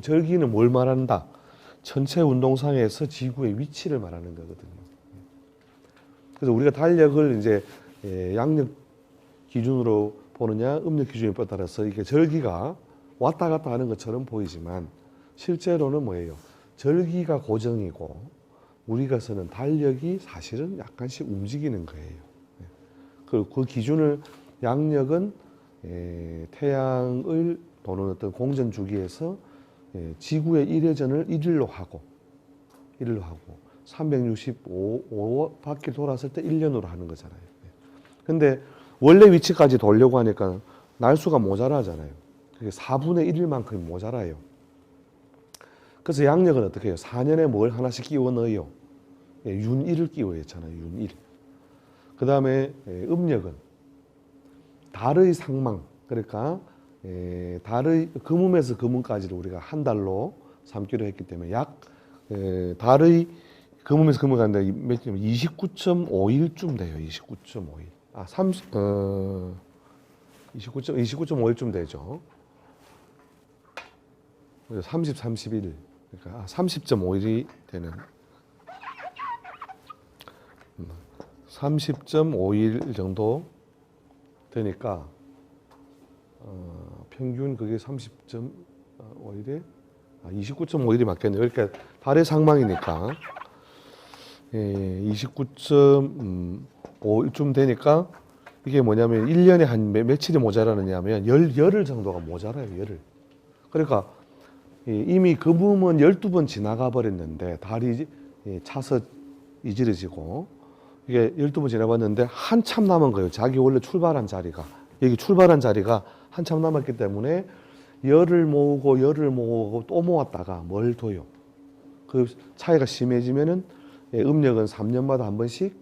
절기는 뭘 말한다? 전체 운동상에서 지구의 위치를 말하는 거거든요. 그래서 우리가 달력을 이제 예, 양력 기준으로 보느냐, 음력 기준에 따라서 이게 절기가 왔다 갔다 하는 것처럼 보이지만 실제로는 뭐예요? 절기가 고정이고 우리가 쓰는 달력이 사실은 약간씩 움직이는 거예요. 예. 그, 그 기준을 양력은 예, 태양을 도는 어떤 공전 주기에서 예, 지구의 일회전을 일일로 하고 일일로 하고 365 바퀴 돌았을 때 1년으로 하는 거잖아요. 예. 근데 원래 위치까지 돌려고 하니까 날수가 모자라잖아요. 그게 4분의 1일만큼 모자라요. 그래서 양력은 어떻게 해요? 4년에 뭘 하나씩 끼워 넣어요. 예, 윤일을 끼워 했잖아요. 윤일. 그 다음에 음력은 달의 상망. 그러니까 예, 달의 금음에서 금음까지를 우리가 한 달로 삼기로 했기 때문에 약 예, 달의 금음에서 금음 가는데 몇 29.5일쯤 돼요. 29.5일. 아, 30, 어, 29. 29.5일쯤 되죠. 30, 31. 그러니까 30.5일이 되는 30.5일 정도 되니까 어, 평균 그게 30.5일에 아, 29.5일이 맞겠네요. 그러니까 달의 상망이니까 예, 29.5일쯤 되니까 이게 뭐냐면 1년에 한 몇, 며칠이 모자라느냐면 열, 열흘 정도가 모자라요. 열흘. 그러니까 예, 이미 금음은 12번 지나가 버렸는데 달이 예, 차서 이지러지고 이게 12번 지나봤는데 한참 남은 거예요. 자기 원래 출발한 자리가. 여기 출발한 자리가 한참 남았기 때문에 열을 모으고 열을 모으고 또 모았다가 뭘 둬요. 그 차이가 심해지면은 예, 음력은 3년마다 한 번씩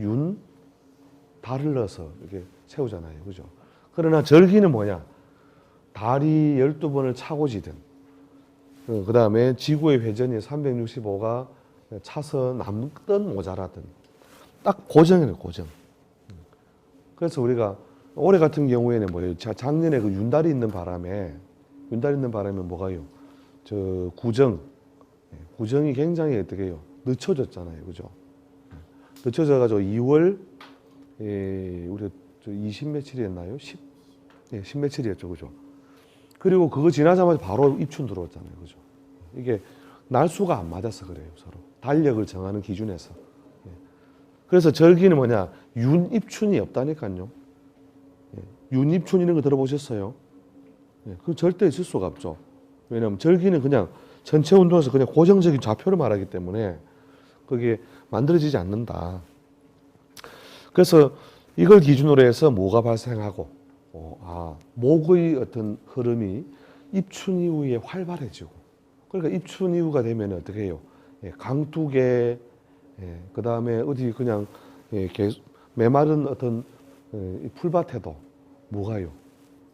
윤, 달을 넣어서 이렇게 세우잖아요. 그죠? 그러나 절기는 뭐냐? 달이 12번을 차고 지든, 그 다음에 지구의 회전이 365가 차서 남든 모자라든, 딱 고정이에요, 고정. 그래서 우리가 올해 같은 경우에는 뭐예요? 자, 작년에 그 윤달이 있는 바람에, 윤달이 있는 바람에 뭐가요? 저 구정, 예, 구정이 굉장히 어떻게 해요? 늦춰졌잖아요. 그죠? 늦춰져가지고 2월, 예, 우리 저20 며칠이었나요? 10, 예, 10 며칠이었죠. 그죠? 그리고 그거 지나자마자 바로 입춘 들어왔잖아요. 그죠? 이게 날수가 안 맞아서 그래요. 서로. 달력을 정하는 기준에서. 예. 그래서 절기는 뭐냐? 윤 입춘이 없다니까요. 예. 윤입춘 이런 거 들어보셨어요? 예. 그 절대 있을 수가 없죠. 왜냐하면 절기는 그냥 전체 운동에서 그냥 고정적인 좌표를 말하기 때문에 그게 만들어지지 않는다. 그래서 이걸 기준으로 해서 뭐가 발생하고, 어, 아, 목의 어떤 흐름이 입춘 이후에 활발해지고, 그러니까 입춘 이후가 되면 어떻게 해요? 예, 강둑에, 예, 그 다음에 어디 그냥 예, 개, 메마른 어떤 예, 이 풀밭에도 뭐가요?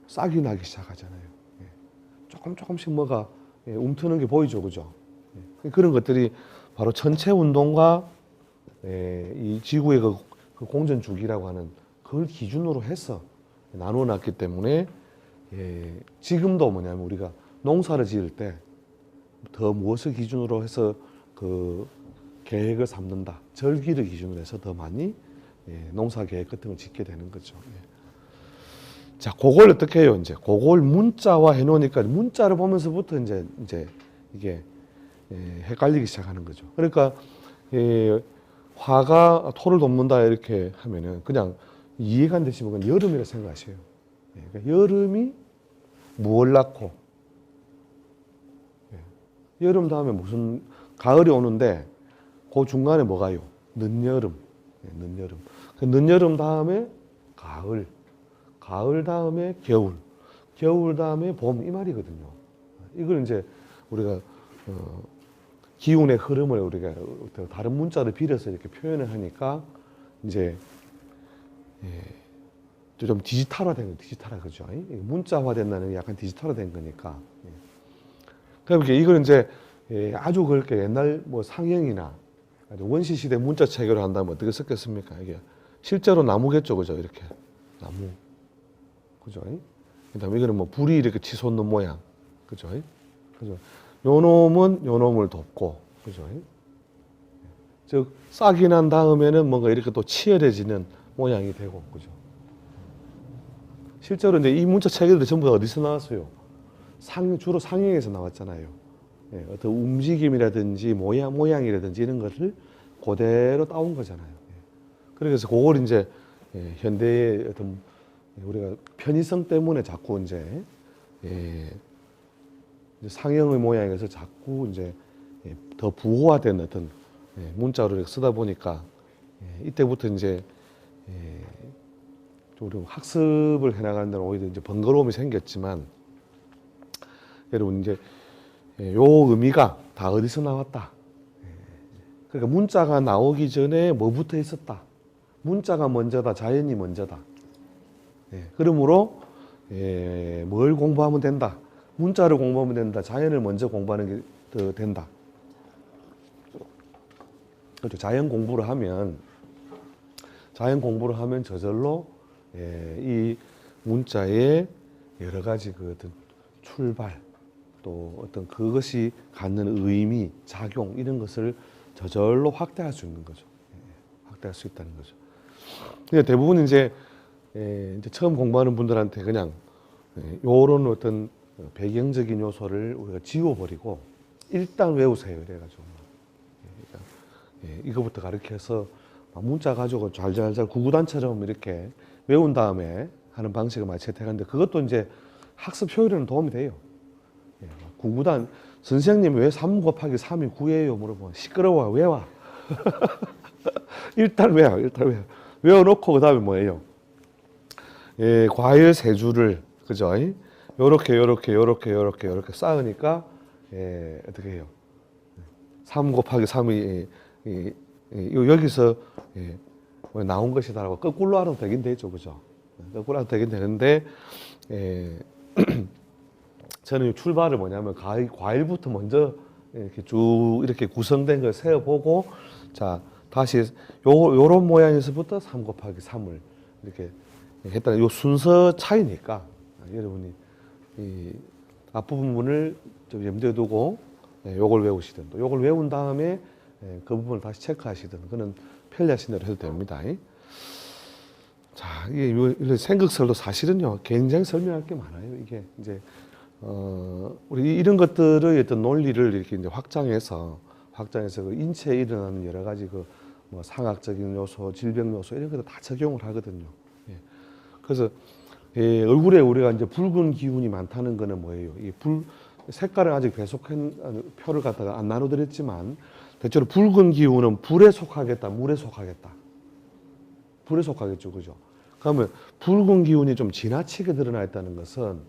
싹이 나기 시작하잖아요. 예, 조금 조금씩 뭐가 예, 움트는 게 보이죠, 그죠? 예, 그런 것들이 바로 전체 운동과 예, 이 지구의 그, 그 공전 주기라고 하는 그걸 기준으로 해서 나누어 놨기 때문에 예, 지금도 뭐냐면 우리가 농사를 지을 때 더 무엇을 기준으로 해서 그 계획을 삼는다. 절기를 기준으로 해서 더 많이 예, 농사 계획 같은 걸 짓게 되는 거죠. 예. 자, 그걸 어떻게 해요? 이제 그걸 문자화 해놓으니까 문자를 보면서부터 이제 이제 이게 예, 헷갈리기 시작하는 거죠. 그러니까 예, 화가 토를 돕는다 이렇게 하면은 그냥 이해가 안 되시면 그냥 여름이라 생각하셔요. 예, 그러니까 여름이 무얼 낳고 예, 여름 다음에 무슨 가을이 오는데 그 중간에 뭐가요? 늦여름, 예, 늦여름. 그 늦여름 다음에 가을, 가을 다음에 겨울, 겨울 다음에 봄 이 말이거든요. 이걸 이제 우리가 어, 기운의 흐름을 우리가 다른 문자를 빌어서 이렇게 표현을 하니까 이제 예, 좀 디지털화된 거, 디지털화 그죠? 이 문자화 된다는 게 약간 디지털화된 거니까. 예. 그러니까 이걸 이제 예, 아주 그렇게 옛날 뭐 상형이나 원시 시대 문자 체계로 한다면 어떻게 썼겠습니까? 이게 실제로 나무겠죠, 그죠? 이렇게 나무, 그죠? 그다음에 이거는 뭐 불이 이렇게 치솟는 모양, 그죠? 그죠? 요 놈은 요 놈을 돕고, 그죠? 즉, 싹이 난 다음에는 뭔가 이렇게 또 치열해지는 모양이 되고, 그죠? 실제로 이제 이 문자 체계들이 전부 다 어디서 나왔어요? 상, 주로 상형에서 나왔잖아요. 예, 어떤 움직임이라든지 모양, 모양이라든지 이런 것을 그대로 따온 거잖아요. 예. 그래서 그걸 이제 예, 현대의 어떤 우리가 편의성 때문에 자꾸 이제, 예, 상형의 모양에서 자꾸 이제 예, 더 부호화된 어떤 예, 이렇게 쓰다 보니까 예, 이때부터 이제 예, 좀 학습을 해나가는 데는 오히려 이제 번거로움이 생겼지만 여러분 이제 예, 요 의미가 다 어디서 나왔다. 예, 그러니까 문자가 나오기 전에 뭐부터 있었다. 문자가 먼저다. 자연이 먼저다. 예, 그러므로 예, 뭘 공부하면 된다. 문자를 공부하면 된다. 자연을 먼저 공부하는 게 더 된다. 그렇죠. 자연 공부를 하면 자연 공부를 하면 저절로 예, 이 문자의 여러 가지 그 어떤 출발 또 어떤 그것이 갖는 의미, 작용 이런 것을 저절로 확대할 수 있는 거죠. 예, 확대할 수 있다는 거죠. 근데 대부분 이제, 예, 이제 처음 공부하는 분들한테 그냥 예, 요런 어떤 배경적인 요소를 우리가 지워버리고 일단 외우세요. 이래가지고 예, 그러니까, 예, 이거부터 가르쳐서 막 문자 가지고 잘잘잘 구구단처럼 이렇게 외운 다음에 하는 방식을 많이 채택하는데 그것도 이제 학습 효율에는 도움이 돼요. 예, 구구단 선생님 왜 3 곱하기 3이 9예요? 물어보면 시끄러워 외워. 일단 외워 일단 외워 외워놓고 그 다음에 뭐예요? 예, 과일 세 줄을 그죠? 요렇게 요렇게 요렇게 요렇게 요렇게 쌓으니까 예, 어떻게 해요? 3 곱하기 3이 예, 예, 여기서 예, 뭐 나온 것이다라고 거꾸로 하면 되긴 되죠, 그죠? 거꾸로 하면 되긴 되는데 예, 저는 출발을 뭐냐면 과일, 과일부터 먼저 이렇게 쭉 이렇게 구성된 걸 세어보고 자 다시 요 요런 모양에서부터 3 곱하기 3을 이렇게 했다는 요 순서 차이니까 여러분이 이 앞부분을 좀 염두에 두고 예, 요걸 외우시든 또 요걸 외운 다음에 예, 그 부분을 다시 체크하시든 그는 편리하신 대로 해도 됩니다. 자, 이게 요- 이런 생극설도 사실은요, 굉장히 설명할 게 많아요. 이게 이제, 어, 우리 이런 것들의 어떤 논리를 이렇게 이제 확장해서, 확장해서 그 인체에 일어나는 여러 가지 그 뭐 상학적인 요소, 질병 요소 이런 것들 다 적용을 하거든요. 예. 그래서 예, 얼굴에 우리가 이제 붉은 기운이 많다는 거는 뭐예요? 이 불, 색깔은 아직 배속한 표를 갖다가 안 나눠드렸지만 대체로 붉은 기운은 불에 속하겠다, 물에 속하겠다. 불에 속하겠죠, 그죠? 그러면 붉은 기운이 좀 지나치게 드러나 있다는 것은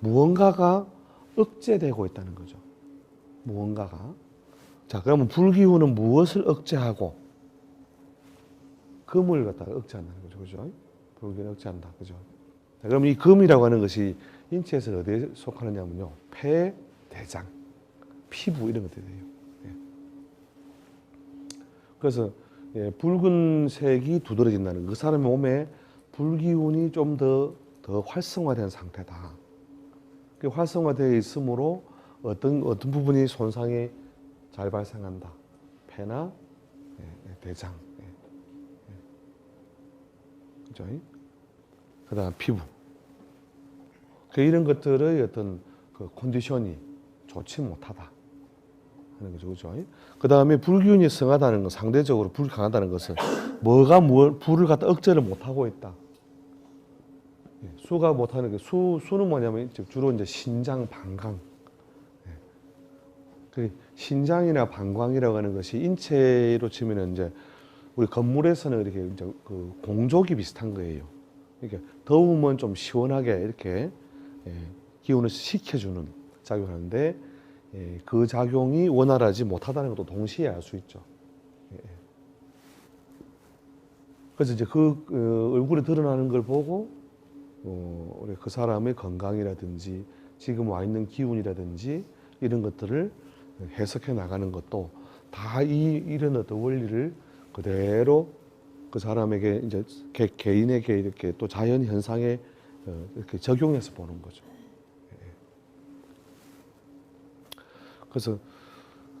무언가가 억제되고 있다는 거죠. 무언가가. 자, 그러면 불기운은 무엇을 억제하고 금을 갖다가 억제한다는 거죠, 그죠? 불기운을 억제한다, 그죠? 자, 그럼 이 금이라고 하는 것이 인체에서 어디에 속하느냐면요, 폐, 대장, 피부 이런 것들이 돼요. 예. 그래서 예, 붉은색이 두드러진다는 그 사람의 몸에 불기운이 좀 더 더 활성화된 상태다. 그 활성화되어 있으므로 어떤 어떤 부분이 손상이 잘 발생한다. 폐나 예, 예, 대장, 예, 예. 그죠? 그 다음 피부. 그 이런 것들의 어떤 그 컨디션이 좋지 못하다 하는 거죠, 그죠? 그 다음에 불균이 성하다는 건 상대적으로 불 강하다는 것은 뭐가 뭘 불을 갖다 억제를 못 하고 있다. 예, 수가 못하는 게 수, 수는 뭐냐면 주로 이제 신장, 방광. 예. 그 신장이나 방광이라고 하는 것이 인체로 치면은 이제 우리 건물에서는 이렇게 이제 그 공조기 비슷한 거예요. 이렇게 더우면 좀 시원하게 이렇게 예, 기운을 식혀주는 작용을 하는데 예, 그 작용이 원활하지 못하다는 것도 동시에 알 수 있죠. 예. 그래서 이제 그 어, 얼굴에 드러나는 걸 보고 어, 그 사람의 건강이라든지 지금 와 있는 기운이라든지 이런 것들을 해석해 나가는 것도 다 이 이런 어떤 원리를 그대로 그 사람에게 이제 개, 개인에게 이렇게 또 자연 현상에 어, 이렇게 적용해서 보는 거죠. 예. 그래서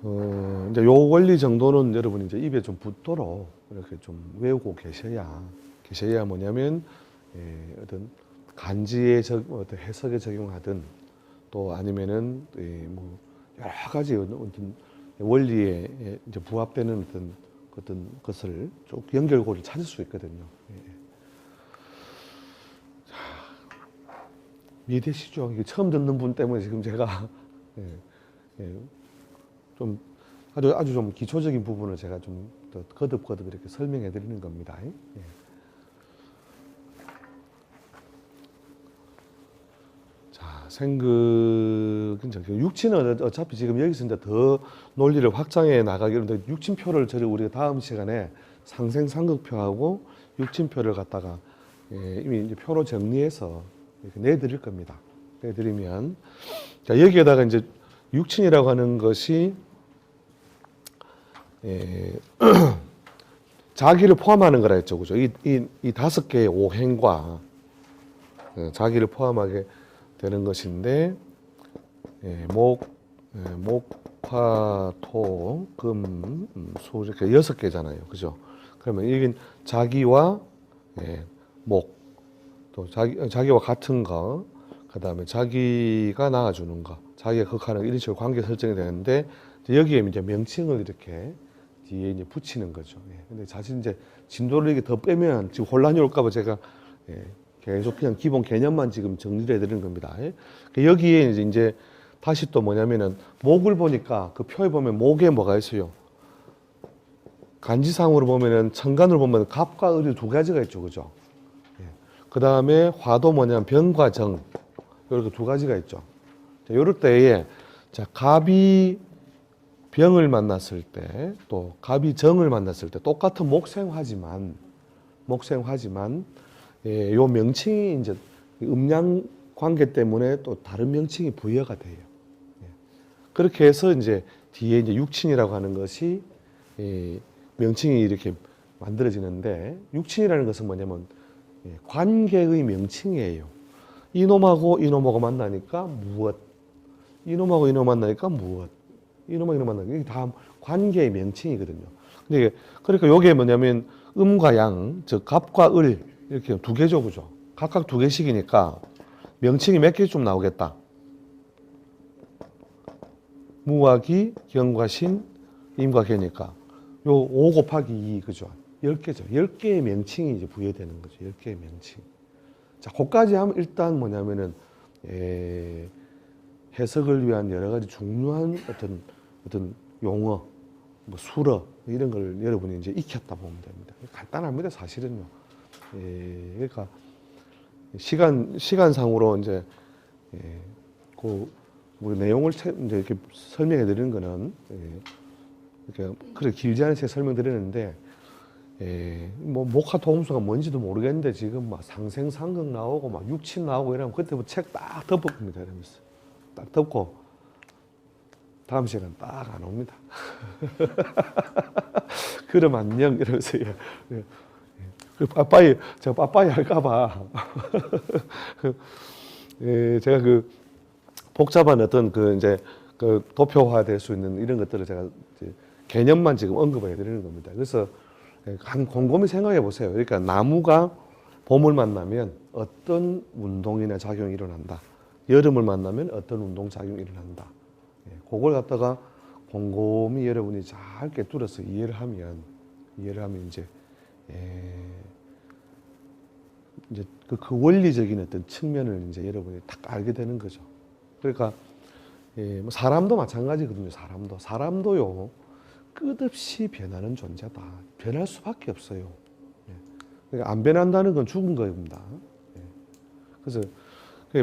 어, 이제 요 원리 정도는 여러분이 이제 입에 좀 붙도록 이렇게 좀 외우고 계셔야 계셔야 뭐냐면 예, 어떤 간지에 적 어떤 해석에 적용하든 또 아니면은 예, 뭐 여러 가지 어떤 원리에 예, 이제 부합되는 어떤 어떤 것을 쭉 연결고리를 찾을 수 있거든요. 예. 자, 이해되시죠? 이게 처음 듣는 분 때문에 지금 제가 예, 예, 좀 아주 아주 좀 기초적인 부분을 제가 좀더 거듭거듭 이렇게 설명해 드리는 겁니다. 예. 자, 생극 이제 그 육친은 어차피 지금 여기서 이제 더 논리를 확장해 나가기로 육친표를 저희 우리가 다음 시간에 상생 상극표하고 육친표를 갖다가 예, 이미 이제 표로 정리해서 이렇게 내드릴 겁니다. 내드리면 자 여기에다가 이제 육친이라고 하는 것이 예, 자기를 포함하는 거라 했죠, 그죠? 이, 이, 이 다섯 개의 오행과 어, 자기를 포함하게 되는 것인데 예, 목, 예, 목 화, 토, 금, 음, 수 이렇게 여섯 개잖아요, 그죠? 그러면 이게 자기와 예, 목, 또 자기 자기와 같은 거, 그 다음에 자기가 나아주는 거, 자기가 극하는 거, 이런 식으로 관계 설정이 되는데 여기에 이제 명칭을 이렇게 뒤에 이제 붙이는 거죠. 예. 근데 사실 이제 진도를 이렇게 더 빼면 지금 혼란이 올까봐 제가 예, 계속 그냥 기본 개념만 지금 정리를 해드리는 겁니다. 예. 그 여기에 이제, 이제 다시 또 뭐냐면은 목을 보니까 그 표에 보면 목에 뭐가 있어요. 간지상으로 보면은 천간으로 보면 갑과 을이 두 가지가 있죠, 그죠? 그 다음에 화도 뭐냐면 병과 정 이렇게 두 가지가 있죠. 자, 요럴 때에 자 갑이 병을 만났을 때 또 갑이 정을 만났을 때 똑같은 목생화지만 목생화지만 예, 요 명칭이 이제 음양 관계 때문에 또 다른 명칭이 부여가 돼요. 예. 그렇게 해서 이제 뒤에 이제 육친이라고 하는 것이 예, 명칭이 이렇게 만들어지는데 육친이라는 것은 뭐냐면 예, 관계의 명칭이에요. 이놈하고 이놈하고 만나니까 무엇, 이놈하고 이놈 만나니까 무엇, 이놈하고 이놈 만나니까 이게 다 관계의 명칭이거든요. 근데 이게 그러니까 요게 뭐냐면 음과 양, 즉 갑과 을 이렇게 두 개죠, 그죠? 각각 두 개씩이니까 명칭이 몇개좀 나오겠다. 무와 기, 경과 신, 임과 개니까 요 5 곱하기 2, 그죠? 10개죠. 10개의 명칭이 이제 부여되는 거죠. 10개의 명칭. 자, 거기까지 하면 일단 뭐냐면은, 에, 해석을 위한 여러 가지 중요한 어떤, 어떤 용어, 뭐 수러, 이런 걸 여러분이 이제 익혔다 보면 됩니다. 간단합니다, 사실은요. 예, 그러니까, 시간, 시간상으로 이제, 예, 그, 우리 내용을 채, 이제 이렇게 설명해 드리는 거는, 예, 이렇게, 그래, 길지 않은 제 설명드리는데, 예, 뭐 목화 도움수가 뭔지도 모르겠는데 지금 막 상생 상극 나오고 막 육친 나오고 이러면 그때부터 책 딱 덮을 겁니다 이러면서 딱 덮고 다음 시간 딱 안 옵니다. 그럼 안녕 이러면서 예, 예. 그 빠빠이 제가 빠빠이 할까봐 예, 제가 그 복잡한 어떤 그 이제 그 도표화 될 수 있는 이런 것들을 제가 개념만 지금 언급을 해드리는 겁니다. 그래서 한 곰곰이 생각해 보세요. 그러니까 나무가 봄을 만나면 어떤 운동이나 작용이 일어난다. 여름을 만나면 어떤 운동 작용이 일어난다. 예, 그걸 갖다가 곰곰이 여러분이 잘 꿰뚫어서 이해를 하면 이해를 하면 이제 예, 이제 그, 그 원리적인 어떤 측면을 이제 여러분이 딱 알게 되는 거죠. 그러니까 예, 뭐 사람도 마찬가지거든요. 사람도 사람도요. 끝없이 변하는 존재다. 변할 수밖에 없어요. 예. 그러니까 안 변한다는 건 죽은 겁니다. 예. 그래서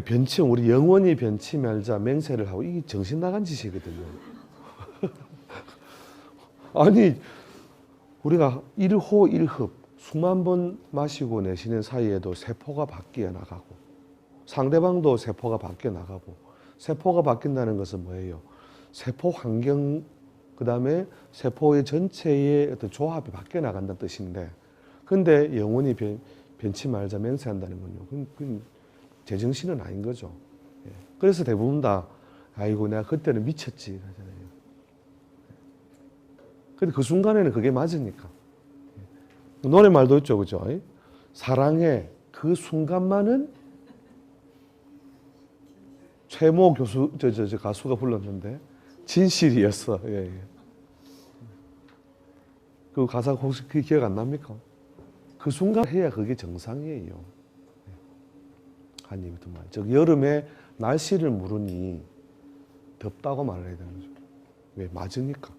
변치 우리 영원히 변치 말자 맹세를 하고 이게 정신 나간 짓이거든요. 아니 우리가 일호 일흡 수만 번 마시고 내쉬는 사이에도 세포가 바뀌어 나가고 상대방도 세포가 바뀌어 나가고 세포가 바뀐다는 것은 뭐예요? 세포 환경 그 다음에 세포의 전체의 어떤 조합이 바뀌어 나간다는 뜻인데, 근데 영원히 변, 변치 말자 맹세한다는 건요. 그건 제정신은 아닌 거죠. 예. 그래서 대부분 다, 아이고, 내가 그때는 미쳤지. 하잖아요. 근데 그 순간에는 그게 맞으니까. 노래 말도 있죠, 그죠? 사랑의 그 순간만은 최모 교수, 저, 저, 저 가수가 불렀는데, 진실이었어. 예, 예. 그 가사 혹시 그 기억 안 납니까? 그 순간 해야 그게 정상이에요. 예. 한 입이 두 말. 즉, 여름에 날씨를 물으니 덥다고 말을 해야 되는 거죠. 왜? 맞으니까.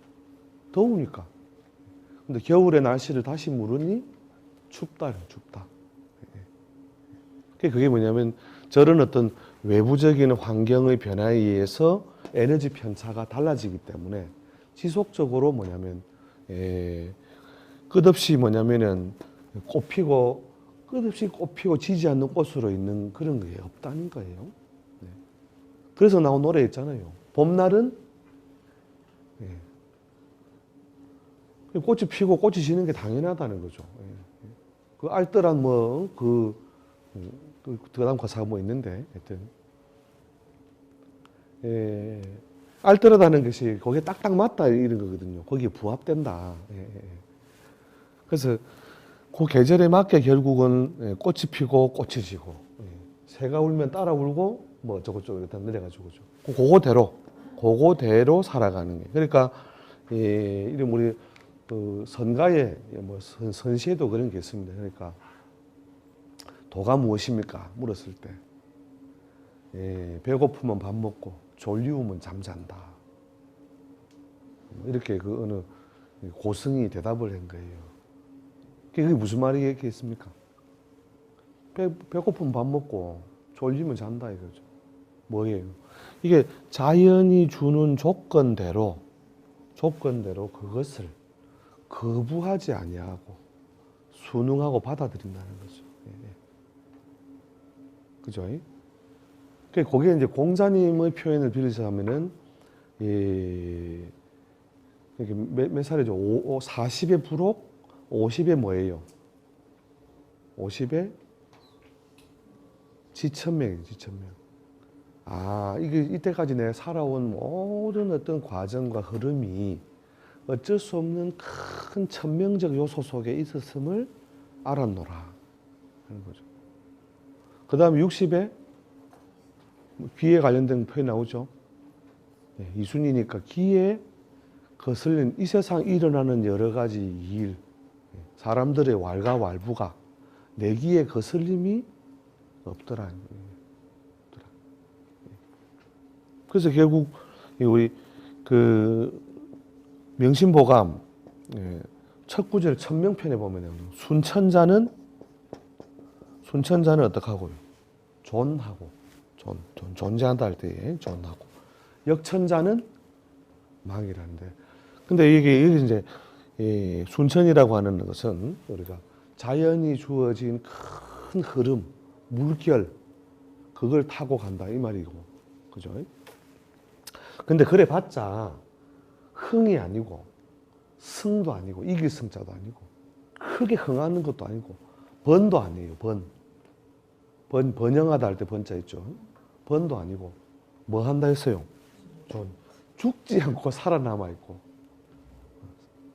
더우니까. 근데 겨울에 날씨를 다시 물으니 춥다, 춥다. 예. 그게 뭐냐면 저런 어떤 외부적인 환경의 변화에 의해서 에너지 편차가 달라지기 때문에 지속적으로 뭐냐면 예, 끝없이 뭐냐면은 꽃 피고 끝없이 꽃 피고 지지 않는 꽃으로 있는 그런 게 없다는 거예요. 네. 그래서 나온 노래 있잖아요. 봄날은 꽃이 피고 꽃이 지는 게 당연하다는 거죠. 예. 그 알뜰한 뭐 그 그 그다음 가사가 뭐 있는데 하여튼 예. 알뜰하다는 것이 거기에 딱딱 맞다 이런 거거든요. 거기에 부합된다. 예, 예, 예. 그래서 그 계절에 맞게 결국은 예, 꽃이 피고 꽃이 지고 예. 새가 울면 따라 울고 뭐 저것저것 이렇게 내려가지고 그죠. 그- 그거대로 그거대로 살아가는 게 그러니까 예, 이런 우리 그 선가에 뭐 선, 선시에도 그런 게 있습니다. 그러니까 도가 무엇입니까? 물었을 때 예, 배고프면 밥 먹고 졸리우면 잠잔다. 뭐 이렇게 그 어느 고승이 대답을 한 거예요. 그게 무슨 말이겠습니까? 배, 배고프면 밥 먹고 졸리면 잔다 이거죠. 뭐예요? 이게 자연이 주는 조건대로 조건대로 그것을 거부하지 아니하고 순응하고 받아들인다는 거죠. 예, 예. 그죠? 그 거기에 이제 공자님의 표현을 빌리자면은 예, 이게 몇, 몇 살이죠? 오, 오, 40에 부록, 50에 뭐예요? 50에 지천명이에요, 지천명. 아, 이게 이때까지 내가 살아온 모든 어떤 과정과 흐름이 어쩔 수 없는 큰 천명적 요소 속에 있었음을 알았노라 하는 거죠. 그 다음에 60에 귀에 관련된 표현 나오죠. 예, 이순이니까 귀에 거슬린 이 세상 일어나는 여러 가지 일, 예, 사람들의 왈가왈부가 내 귀에 거슬림이 없더라. 예. 그래서 결국 이 우리 그 명심보감. 예, 첫 구절 천명편에 보면은 순천자는 순천자는 어떻게 하고요? 존하고. 존, 존 존재한다 할 때에 존하고. 역천자는 망이라는데. 근데 이게 이게 이제 이 순천이라고 하는 것은 우리가 자연이 주어진 큰 흐름 물결 그걸 타고 간다 이 말이고. 그죠? 근데 그래 봤자 흥이 아니고 승도 아니고 이길 승자도 아니고 크게 흥하는 것도 아니고 번도 아니에요 번. 번 번영하다 할 때 번자 있죠. 번도 아니고 뭐 한다 했어요. 존 죽지 않고 살아남아 있고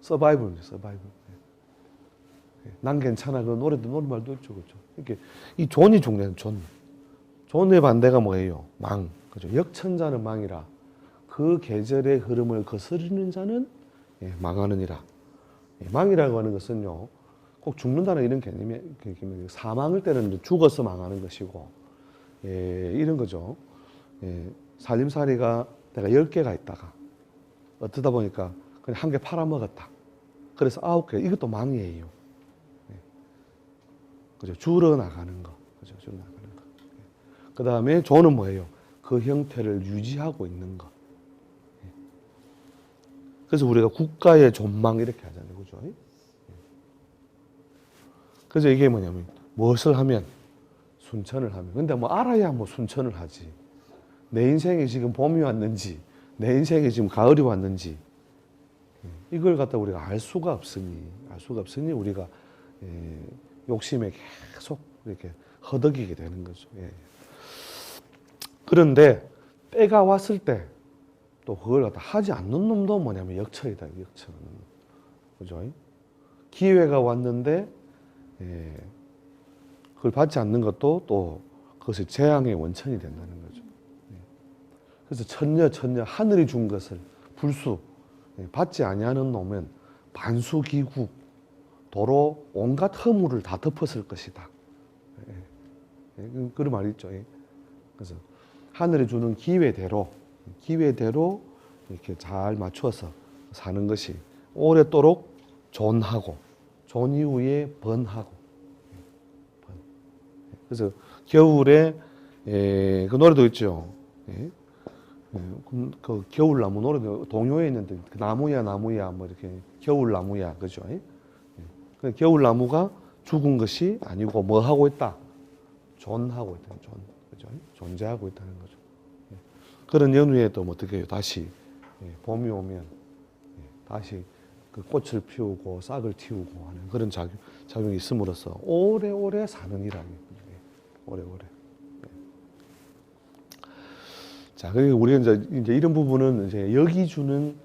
서바이벌 서바이벌. 예. 난 괜찮아 그 노래도 노래말도 있죠 그렇죠. 이렇게 이 존이 중요한 존. 존의 반대가 뭐예요? 망. 그죠? 역천자는 망이라 그 계절의 흐름을 거스르는 자는 예, 망하느니라. 예, 망이라고 하는 것은요. 꼭 죽는다는 이런 개념이 개념이 사망을 때는 죽어서 망하는 것이고 예, 이런 거죠. 예, 살림살이가 내가 열 개가 있다가 어쩌다 보니까 그냥 한 개 팔아먹었다. 그래서 아홉 개 이것도 망이에요. 예. 그죠? 줄어 나가는 거, 그죠? 줄어 나가는 거. 그 다음에 조는 뭐예요? 그 형태를 유지하고 있는 거. 예. 그래서 우리가 국가의 존망 이렇게 하잖아요, 그죠? 그래서 이게 뭐냐면 무엇을 하면 순천을 하면 근데 뭐 알아야 뭐 순천을 하지 내 인생에 지금 봄이 왔는지 내 인생에 지금 가을이 왔는지 이걸 갖다 우리가 알 수가 없으니 알 수가 없으니 우리가 예, 욕심에 계속 이렇게 허덕이게 되는 거죠. 예. 그런데 때가 왔을 때 또 그걸 갖다 하지 않는 놈도 뭐냐면 역천이다 역천. 그죠? 기회가 왔는데 예, 그걸 받지 않는 것도 또 그것이 재앙의 원천이 된다는 거죠. 예. 그래서 천녀 천녀 하늘이 준 것을 불수 예, 받지 아니하는 놈은 반수기구 도로 온갖 허물을 다 덮었을 것이다. 예. 그런 말이 있죠. 예. 그래서 하늘이 주는 기회대로 기회대로 이렇게 잘 맞추어서 사는 것이 오래도록 존하고 존 이후에 번하고 번. 그래서 겨울에 에, 그 노래도 있죠. 예? 예, 그, 그 겨울나무 노래도 동요에 있는데 그 나무야 나무야 뭐 이렇게 겨울나무야 그죠? 예? 그 겨울나무가 죽은 것이 아니고 뭐 하고 있다? 존하고 있다. 존 그죠? 존재하고 있다는 거죠. 예. 그런 연후에 또뭐 어떻게 해요? 다시 예, 봄이 오면 예, 다시 그 꽃을 피우고 싹을 틔우고 하는 그런 작용, 작용이 있음으로써 오래오래 사는 거죠. 예, 오래오래. 예. 자, 그리고 우리가 이제, 이제 이런 부분은 이제 역이 주는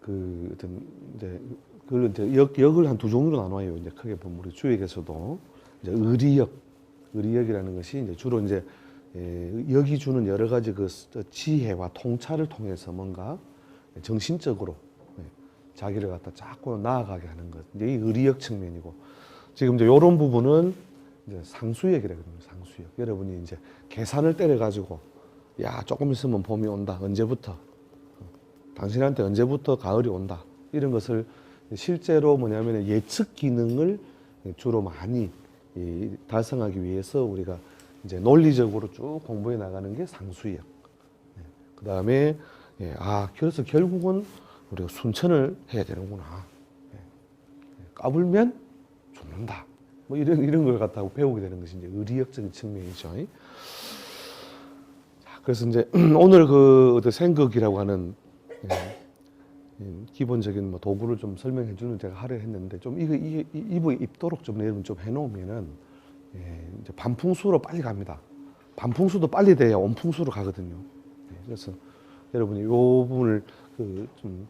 그 어떤 이제 그걸 이제 역, 역을 한 두 종류로 나눠요. 이제 크게 보면 우리 주역에서도 이제 의리역, 의리역이라는 것이 이제 주로 이제 예, 역이 주는 여러 가지 그 지혜와 통찰을 통해서 뭔가 정신적으로 예, 자기를 갖다 자꾸 나아가게 하는 것. 이제 이 의리역 측면이고 지금 이제 이런 부분은 이제 상수역이라고 합니다. 상수역. 여러분이 이제 계산을 때려 가지고 야 조금 있으면 봄이 온다. 언제부터? 어, 당신한테 언제부터 가을이 온다. 이런 것을 실제로 뭐냐면 예측 기능을 주로 많이 이 달성하기 위해서 우리가 이제 논리적으로 쭉 공부해 나가는 게 상수역. 그 다음에 예, 아 그래서 결국은 우리가 순천을 해야 되는구나. 예, 까불면 죽는다. 뭐 이런 이런 걸 갖다가 배우게 되는 것이 이제 의리역적인 측면이죠. 자, 그래서 이제 오늘 그 어떤 생극이라고 하는 예, 예, 기본적인 뭐 도구를 좀 설명해 주는 제가 하려 했는데 좀 이거 이- 입도록 좀 여러분 좀 해놓으면은 예, 이제 반풍수로 빨리 갑니다. 반풍수도 빨리 돼야 온풍수로 가거든요. 예, 그래서 여러분이 이 부분을 그 좀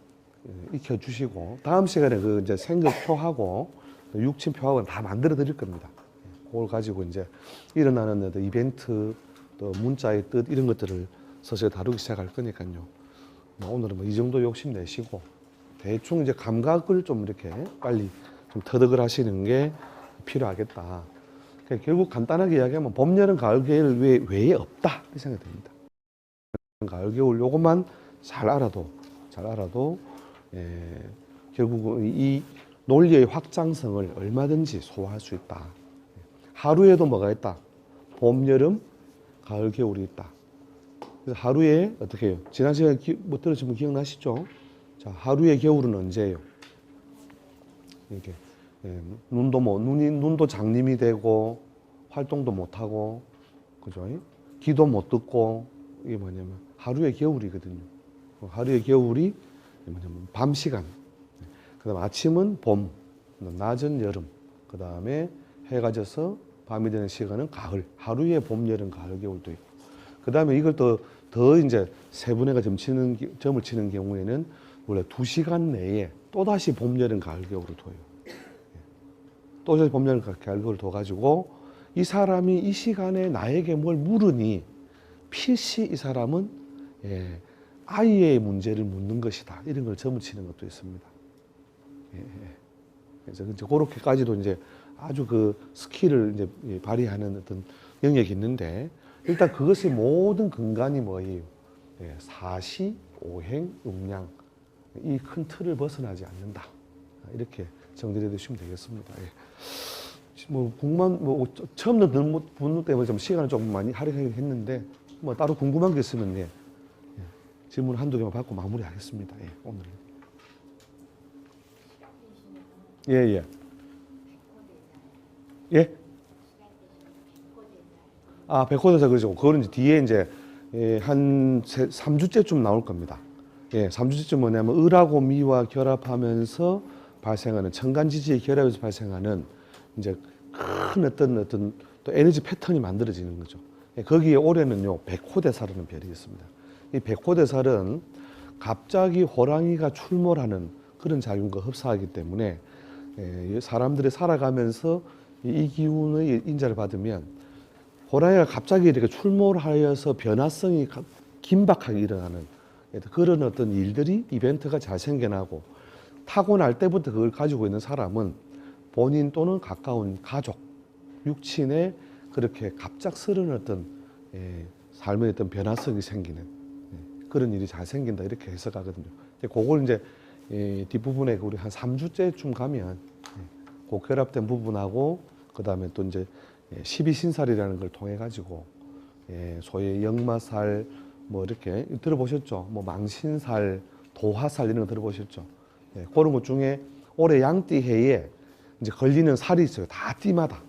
익혀 주시고 다음 시간에 그 이제 생각표하고 육침표하고 다 만들어 드릴 겁니다. 예, 그걸 가지고 이제 일어나는 이벤트 또 문자의 뜻 이런 것들을 서서히 다루기 시작할 거니까요. 뭐 오늘은 뭐 이 정도 욕심 내시고 대충 이제 감각을 좀 이렇게 빨리 좀 터득을 하시는 게 필요하겠다. 그러니까 결국 간단하게 이야기하면 봄, 여름, 가을, 겨울 외, 외에 없다 이 생각이 듭니다. 가을, 겨울 요것만 잘 알아도 잘 알아도 예, 결국은 이 논리의 확장성을 얼마든지 소화할 수 있다. 하루에도 뭐가 있다? 봄, 여름, 가을, 겨울이 있다. 그래서 하루에 어떻게 해요? 지난 시간에 기, 뭐 들으신 분 기억나시죠? 자, 하루의 겨울은 언제예요? 이렇게 예, 눈도 뭐 눈이 눈도 장님이 되고 활동도 못 하고 그죠? 귀도 못 듣고 이게 뭐냐면 하루의 겨울이거든요. 그 하루의 겨울이 뭐냐면 밤 시간. 그다음 아침은 봄, 낮은 여름. 그다음에 해가 져서 밤이 되는 시간은 가을. 하루에 봄, 여름, 가을, 겨울도 있고. 그다음에 이걸 더, 더 이제 세분화가 점 치는 기- 점을 치는 경우에는 원래 두 시간 내에 또 다시 봄, 여름, 가을, 겨울을 둬요. 또 다시 봄, 여름, 가을, 겨울을 둬 가지고 이 사람이 이 시간에 나에게 뭘 물으니 필시 이 사람은 예, 아이의 문제를 묻는 것이다. 이런 걸 점을 치는 것도 있습니다. 예, 예. 그래서 이제 그렇게까지도 이제 아주 그 스킬을 이제 예, 발휘하는 어떤 영역이 있는데 일단 그것의 모든 근간이 뭐예요? 예, 사시, 오행, 용량 이큰 틀을 벗어나지 않는다. 이렇게 정리해 두시면 되겠습니다. 예. 뭐 궁금한 뭐 처음 듣는 분 때문에 좀 시간을 조금 많이 할애하긴 했는데 뭐 따로 궁금한 게 있으면 예, 예, 질문 한두 개만 받고 마무리하겠습니다. 예, 오늘. 예, 예. 예? 아, 백호대사 그러죠. 그거는 이제 뒤에 이제 예, 한 세, 3주째쯤 나올 겁니다. 예, 3주째쯤 뭐냐면 을하고 미와 결합하면서 발생하는 천간지지의 결합에서 발생하는 이제 큰 어떤 어떤 또 에너지 패턴이 만들어지는 거죠. 예, 거기에 올해는요 백호대살이라는 별이 있습니다. 이 백호대살은 갑자기 호랑이가 출몰하는 그런 작용과 흡사하기 때문에 예, 사람들이 살아가면서 이, 이 기운의 인자를 받으면 호랑이가 갑자기 이렇게 출몰하여서 변화성이 가- 긴박하게 일어나는 그런 어떤 일들이 이벤트가 잘 생겨나고 타고날 때부터 그걸 가지고 있는 사람은 본인 또는 가까운 가족, 육친의 그렇게 갑작스러운 어떤 예, 삶의 어떤 변화성이 생기는 예, 그런 일이 잘 생긴다 이렇게 해석하거든요. 근데 그걸 이제 이 뒷부분에 우리 한 3주째쯤 가면 예, 그 결합된 부분하고 그 다음에 또 이제 예, 12신살이라는 걸 통해 가지고 예, 소위 역마살 뭐 이렇게 들어보셨죠? 뭐 망신살, 도화살 이런 거 들어보셨죠? 예, 그런 것 중에 올해 양띠 해에 이제 걸리는 살이 있어요. 다 띠마다.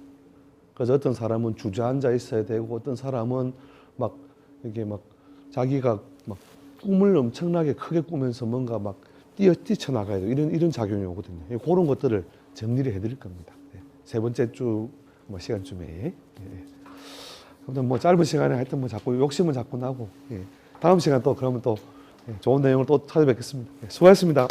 그래서 어떤 사람은 주저앉아 있어야 되고 어떤 사람은 막 이게 막 자기가 막 꿈을 엄청나게 크게 꾸면서 뭔가 막 뛰어 뛰쳐 나가야 돼 이런 이런 작용이 오거든요. 예, 그런 것들을 정리를 해드릴 겁니다. 예, 세 번째 주 뭐 시간쯤에 예. 아무튼 뭐 짧은 시간에 하여튼 뭐 자꾸 욕심은 자꾸 나고 예. 다음 시간 또 그러면 또 예, 좋은 내용을 또 찾아뵙겠습니다. 예, 수고하셨습니다.